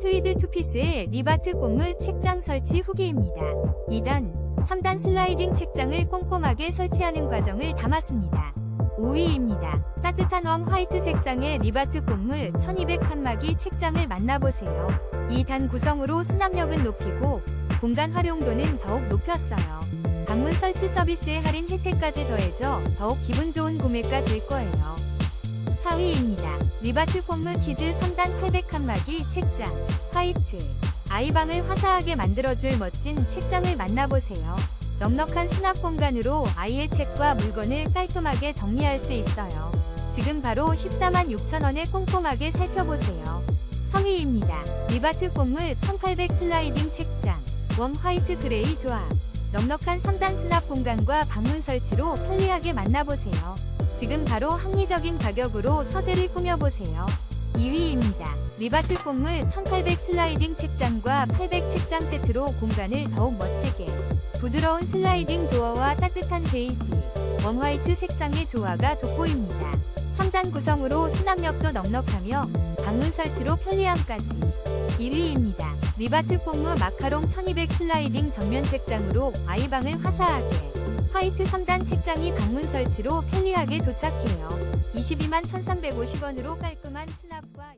트위드 투피스의 리바트 꽃무 책장 설치 후기입니다. 2단, 3단 슬라이딩 책장을 꼼꼼하게 설치하는 과정을 담았습니다. 5위입니다. 따뜻한 웜 화이트 색상의 리바트 꽃무 1200 칸막이 책장을 만나보세요. 2단 구성으로 수납력은 높이고 공간 활용도는 더욱 높였어요. 방문 설치 서비스의 할인 혜택까지 더해져 더욱 기분 좋은 구매가 될 거예요. 4위입니다. 리바트 홈무 키즈 3단 800칸막이 책장 화이트 아이방을 화사하게 만들어줄 멋진 책장을 만나보세요. 넉넉한 수납 공간으로 아이의 책과 물건을 깔끔하게 정리할 수 있어요. 지금 바로 14만 6천원에 꼼꼼하게 살펴보세요. 3위입니다. 리바트 홈무 1800 슬라이딩 책장 웜 화이트 그레이 조합 넉넉한 3단 수납 공간과 방문 설치로 편리하게 만나보세요. 지금 바로 합리적인 가격으로 서재를 꾸며보세요. 2위입니다. 리바트 꽃물 1800 슬라이딩 책장과 800 책장 세트로 공간을 더욱 멋지게 부드러운 슬라이딩 도어와 따뜻한 베이지, 웜 화이트 색상의 조화가 돋보입니다. 3단 구성으로 수납력도 넉넉하며 방문 설치로 편리함까지 1위입니다. 리바트 폼무 마카롱 1200 슬라이딩 정면 책장으로 아이방을 화사하게 화이트 3단 책장이 방문 설치로 편리하게 도착해요. 22만 1350원으로 깔끔한 수납과